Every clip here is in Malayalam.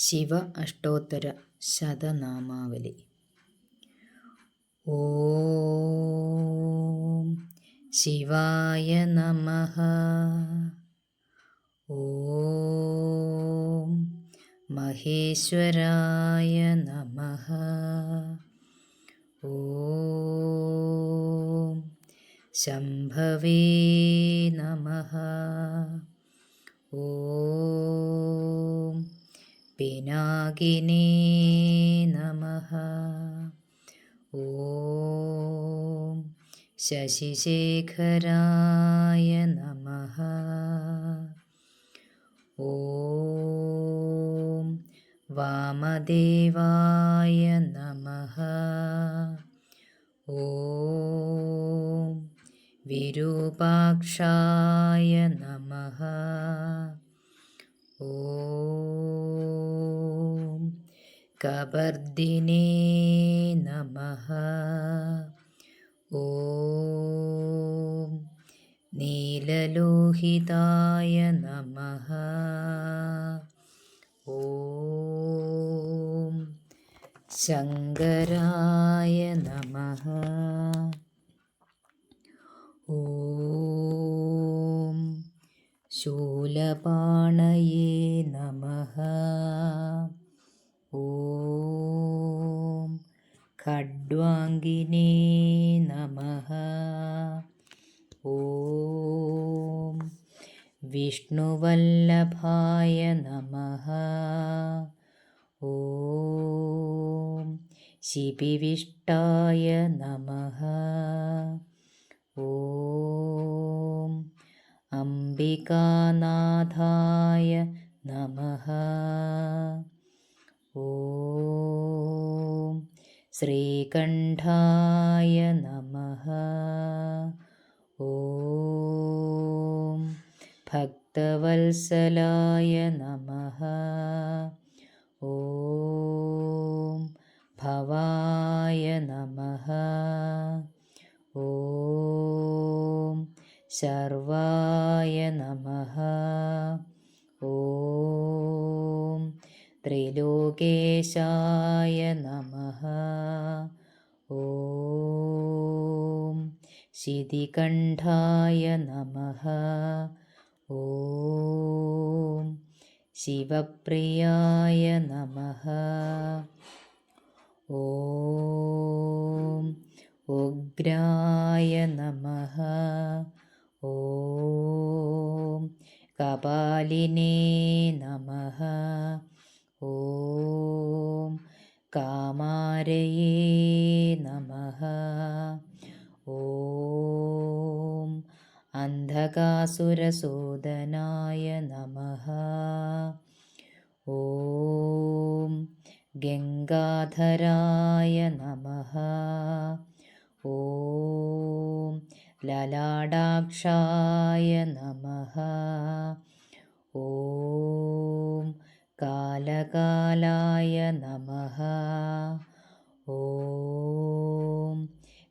ശിവ അഷ്ടോത്തര ശതനാമാവലി. ഓം ശിവായ നമ. ഓം മഹേശ്വരായ നമ. ഓം ശംഭവേ നമ. ഓം പിനാകിനേ നമ. ഓം ശശിശേഖരായ നമ. ഓം വാമദേവായ നമ. ഓം വിരൂപാക്ഷായ നമ. ഓം കബർദിനേ നമ. ഓം നീലലോഹിതായ നമ. ഓം ശങ്കരായ നമ. ഓം ശൂലപാണയേ നമ. ഖഡ്വാങ്കിനേ നമ. ഓം വിഷ്ണുവല്ലഭായ നമ. ഓം ശിപിവിഷ്ടായ നമ. ഓം അംബികാനാഥായ നമ. ഓം श्रीकण्ठाय नमः। ॐ भक्तवल्सलाय नमः। ॐ भवाय नमः। ॐ शर्वाय नमः। ॐ ത്രിലോകേശായ നമ. ഓം ശിതികണ്ഠായ നമ. ഓം ശിവപ്രിയായ നമ. ഓം ഉഗ്രായ നമ. ഓം കപാലിനേ നമ. ॐ कामारये नमः। ॐ अन्धकासुरसूदनाय नमः। ॐ गङ्गाधराय नमः। ॐ ललाडाक्षाय नमः। ॐ कालकालाय नमः। ॐ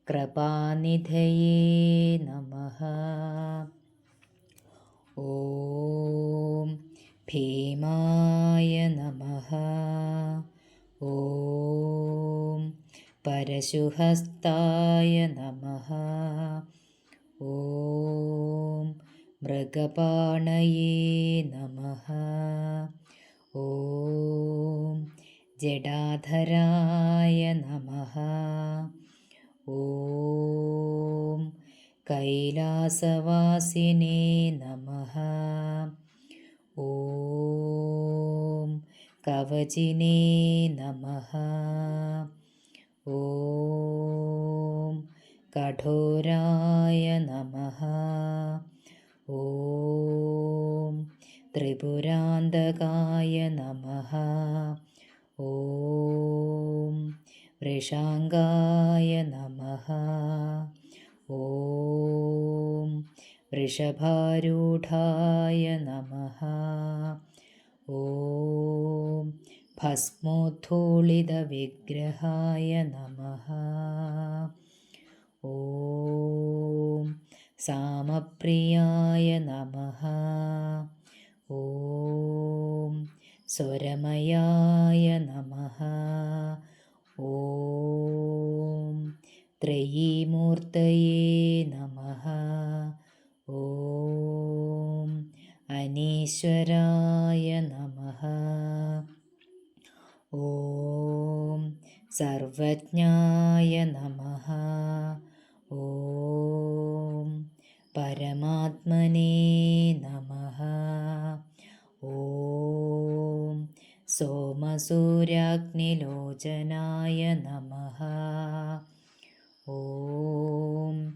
कृपानिधये नमः। ॐ भीमाय नमः। ॐ परशुहस्ताय नमः। ॐ मृगपाणये नमः। ॐ जडाधराय नमः। ॐ कैलासवासिने नमः। ॐ कवचिने नमः। ॐ कठोराय नमः। ത്രിപുരാന്തകായ നമ. ഓം വൃഷാംഗായ നമ. ഓം വൃഷഭാരൂഢായ നമ. ഓം ഭസ്മോദ്ധൂളിതവിഗ്രഹായ നമ. ഓം സാമപ്രിയായ നമ. ഓം സ്വരമയായ നമ. ഓം ത്രയീമൂർത്തയേ നമ. ഓം അനീശ്വരായ നമ. ഓം സർവജ്ഞായ നമ. ഓം പരമാത്മനേ നമഃ. सोमसूर्याग्निलोचनाय नमः। ॐ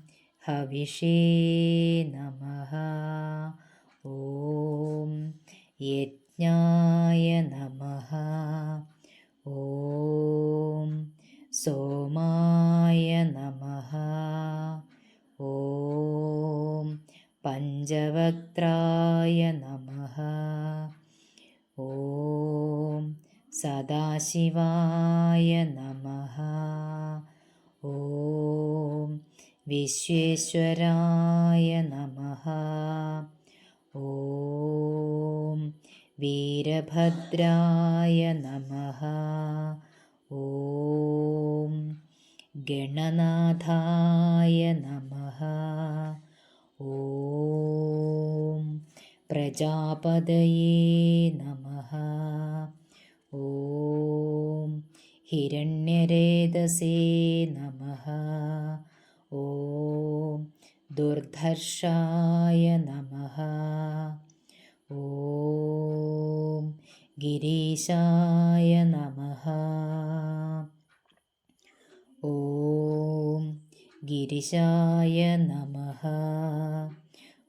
हविषे नमः। ॐ यज्ञाय नमः। ॐ सोमाय नमः। ॐ पञ्चवक्त्राय नमः സദാശിവായ നമ. ഓം വിശ്വേശ്വരായ നമ. ഓം വീരഭദ്രായ നമ. ഓം ഗണനാഥായ നമ. ഓം പ്രജാപതയേ നമ. ഓം ഹിരണ്യരേതസേ നമ. ഓം ദുർധർഷായ നമ. ഓം ഗിരീശായ നമ. ഓം ഗിരിശായ നമ.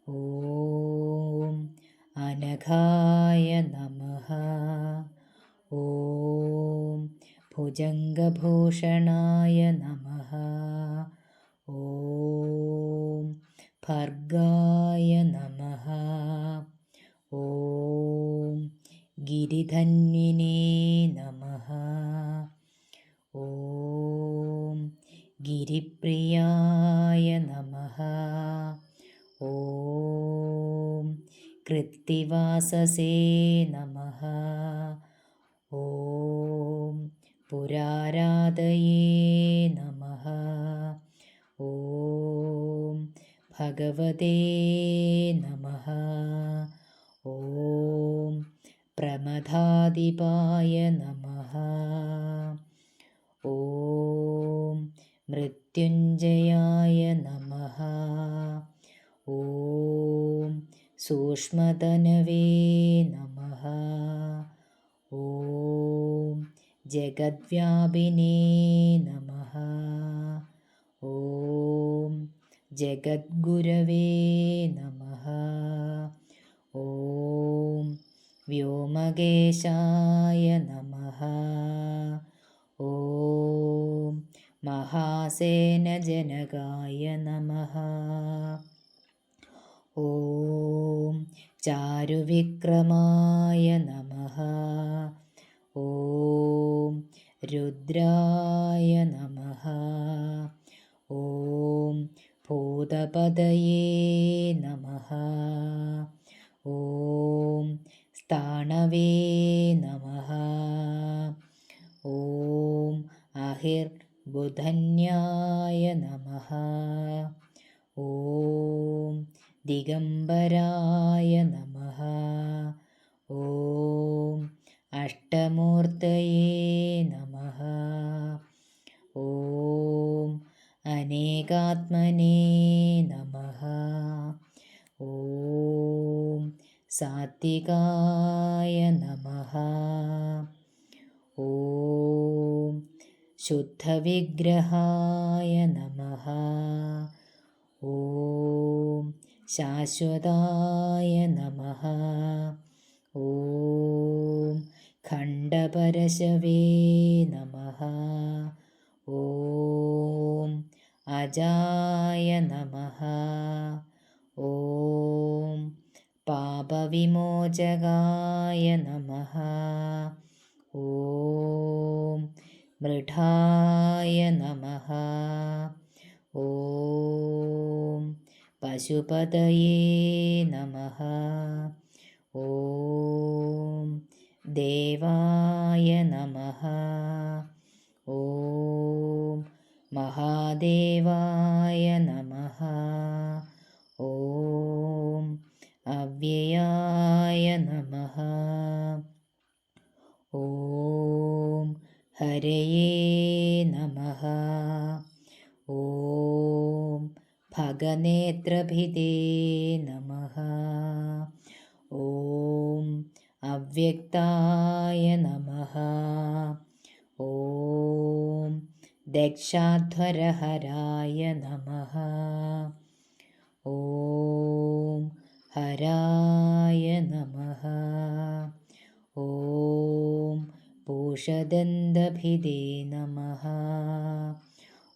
ഓം അനഘായ നമ. भुजङ्गभूषणाय नमः। ॐ भर्गाय नमः। ॐ गिरिधन्विने नमः। ॐ गिरिप्रियाय नमः। ॐ कृत्तिवाससे नमः। ॐ पुराराधये नमः। ॐ भगवते नमः। ॐ प्रमदादिपाय नमः। ॐ मृत्युञ्जयाय नमः। ॐ सूक्ष्मतनवे नमः। ॐ जगद्व्यापिने नमः। ॐ जगद्गुरवे नमः। ॐ व्योमकेशाय नमः। ॐ महासेनजनकाय नमः। ॐ चारुविक्रमाय नमः ॐ रुद्राय नमः। ॐ भूतपदये नमः। ॐ स्थाणवे नमः। ॐ अहिर्बुधन्याय नमः। ॐ दिगम्बराय नमः। ॐ अष्टमूर्तये नमः अनेकात्मने नमः ॐ सात्विकाय नमः ॐ शुद्धविग्रहाय नमः ॐ शाश्वताय नमः ॐ खण्डपरशवे नमः ॐ राजाय नमः। ॐ पापविमोचकाय नमः। ॐ मृढाय नमः। ॐ पशुपतये नमः। ॐ देवाय नमः। महादेवाय नमः। ॐ अव्ययाय नमः। ॐ हरये नमः। ॐ भगनेत्रभिदे नमः। ॐ अव्यक्ताय नमः। ॐ दक्षाध्वरहराय नमः। ॐ हराय नमः। ॐ पूषदन्दभिदे नमः।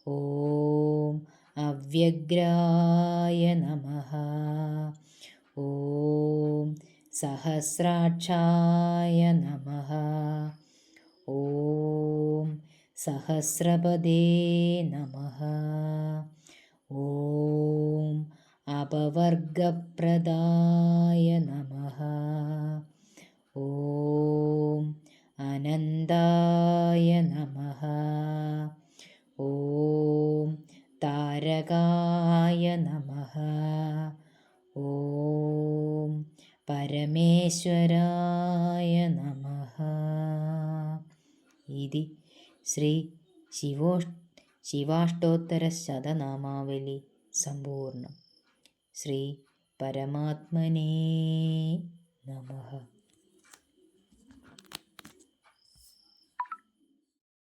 ॐ अव्यग्राय नमः। ॐ सहस्राक्षाय नमः। ॐ सहस्रपदे नमः ॐ अपवर्गप्रदाय नमः ॐ अनन्दाय नमः ॐ तारकाय नमः ॐ परमेश्वराय नमः इति ശ്രീ ശിവോ ശിവാഷ്ടോത്തര ശതനാമാവലി സമ്പൂർണം. ശ്രീ പരമാത്മനേ നമഃ.